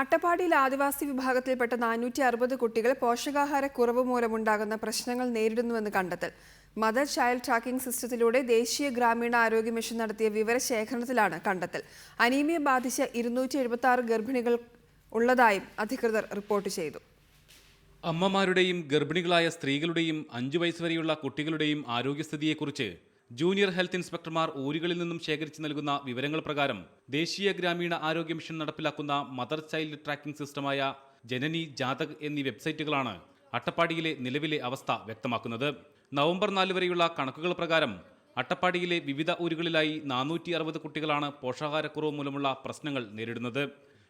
അട്ടപ്പാടിയിൽ ആദിവാസി വിഭാഗത്തിൽപ്പെട്ട നാനൂറ്റി അറുപത് കുട്ടികൾ പോഷകാഹാരക്കുറവ് മൂലമുണ്ടാകുന്ന പ്രശ്നങ്ങൾ നേരിടുന്നുവെന്ന് കണ്ടെത്തൽ. മദർ ചൈൽഡ് ട്രാക്കിംഗ് സിസ്റ്റത്തിലൂടെ ദേശീയ ഗ്രാമീണ ആരോഗ്യ മിഷൻ നടത്തിയ വിവരശേഖരണത്തിലാണ് കണ്ടെത്തൽ. അനീമിയ ബാധിച്ച ഇരുന്നൂറ്റി എഴുപത്തി ആറ് ഗർഭിണികൾ ഉള്ളതായും അധികൃതർ റിപ്പോർട്ട് ചെയ്തു. അമ്മമാരുടെയും ഗർഭിണികളായ സ്ത്രീകളുടെയും അഞ്ചു വയസ്സുവരെയുള്ള കുട്ടികളുടെയും ആരോഗ്യസ്ഥിതിയെക്കുറിച്ച് ജൂനിയർ ഹെൽത്ത് ഇൻസ്പെക്ടർമാർ ഊരുകളിൽ നിന്നും ശേഖരിച്ച് നൽകുന്ന വിവരങ്ങൾ പ്രകാരം ദേശീയ ഗ്രാമീണ ആരോഗ്യ മിഷൻ നടപ്പിലാക്കുന്ന മദർ ചൈൽഡ് ട്രാക്കിംഗ് സിസ്റ്റമായ ജനനി ജാതക് എന്നീ വെബ്സൈറ്റുകളാണ് അട്ടപ്പാടിയിലെ നിലവിലെ അവസ്ഥ വ്യക്തമാക്കുന്നത്. നവംബർ നാല് വരെയുള്ള കണക്കുകൾ പ്രകാരം അട്ടപ്പാടിയിലെ വിവിധ ഊരുകളിലായി നാനൂറ്റി അറുപത് കുട്ടികളാണ് പോഷകാഹാരക്കുറവ് മൂലമുള്ള പ്രശ്നങ്ങൾ നേരിടുന്നത്.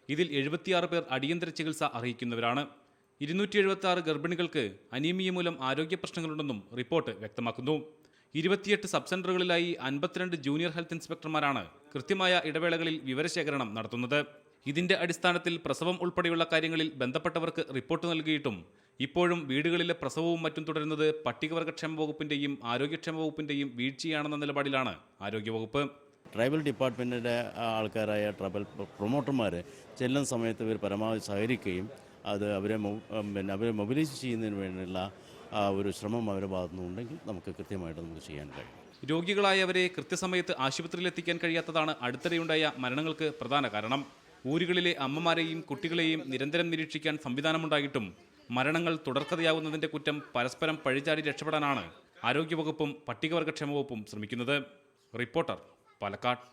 ഇതിൽ എഴുപത്തിയാറ് പേർ അടിയന്തര ചികിത്സ അർഹിക്കുന്നവരാണ്. ഇരുന്നൂറ്റി എഴുപത്തി ഗർഭിണികൾക്ക് അനീമിയ മൂലം ആരോഗ്യ പ്രശ്നങ്ങളുണ്ടെന്നും റിപ്പോർട്ട് വ്യക്തമാക്കുന്നു. ഇരുപത്തിയെട്ട് സബ് സെന്ററുകളിലായി അൻപത്തിരണ്ട് ജൂനിയർ ഹെൽത്ത് ഇൻസ്പെക്ടർമാരാണ് കൃത്യമായ ഇടവേളകളിൽ വിവരശേഖരണം നടത്തുന്നത്. ഇതിന്റെ അടിസ്ഥാനത്തിൽ പ്രസവം ഉൾപ്പെടെയുള്ള കാര്യങ്ങളിൽ ബന്ധപ്പെട്ടവർക്ക് റിപ്പോർട്ട് നൽകിയിട്ടും ഇപ്പോഴും വീടുകളിലെ പ്രസവവും മറ്റും തുടരുന്നത് പട്ടികവർഗക്ഷേമ വകുപ്പിന്റെയും ആരോഗ്യക്ഷേമ വകുപ്പിന്റെയും വീഴ്ചയാണെന്ന നിലപാടിലാണ് ആരോഗ്യവകുപ്പ്. ട്രൈബൽ ഡിപ്പാർട്ട്മെന്റിന്റെ ആൾക്കാരായ ട്രൈബൽ പ്രൊമോട്ടർമാർ ചെല്ലുന്ന സമയത്ത് ഇവർ പരമാവധി സഹകരിക്കുകയും അത് അവരെ പിന്നെ അവരെ മൊബിലൈസ് ചെയ്യുന്നതിന് വേണ്ടിയുള്ള ഒരു ശ്രമം അവരുടെ ഭാഗത്തുനിന്നുണ്ടെങ്കിൽ നമുക്ക് കൃത്യമായിട്ട് നമുക്ക് ചെയ്യാൻ കഴിയും. രോഗികളായവരെ കൃത്യസമയത്ത് ആശുപത്രിയിൽ എത്തിക്കാൻ കഴിയാത്തതാണ് അടുത്തിടെയുണ്ടായ മരണങ്ങൾക്ക് പ്രധാന കാരണം. ഊരുകളിലെ അമ്മമാരെയും കുട്ടികളെയും നിരന്തരം നിരീക്ഷിക്കാൻ സംവിധാനമുണ്ടായിട്ടും മരണങ്ങൾ തുടർക്കഥയാവുന്നതിന്റെ കുറ്റം പരസ്പരം പഴിചാടി രക്ഷപ്പെടാനാണ് ആരോഗ്യവകുപ്പും പട്ടികവർഗക്ഷേമ വകുപ്പും ശ്രമിക്കുന്നത്. റിപ്പോർട്ടർ പാലക്കാട്.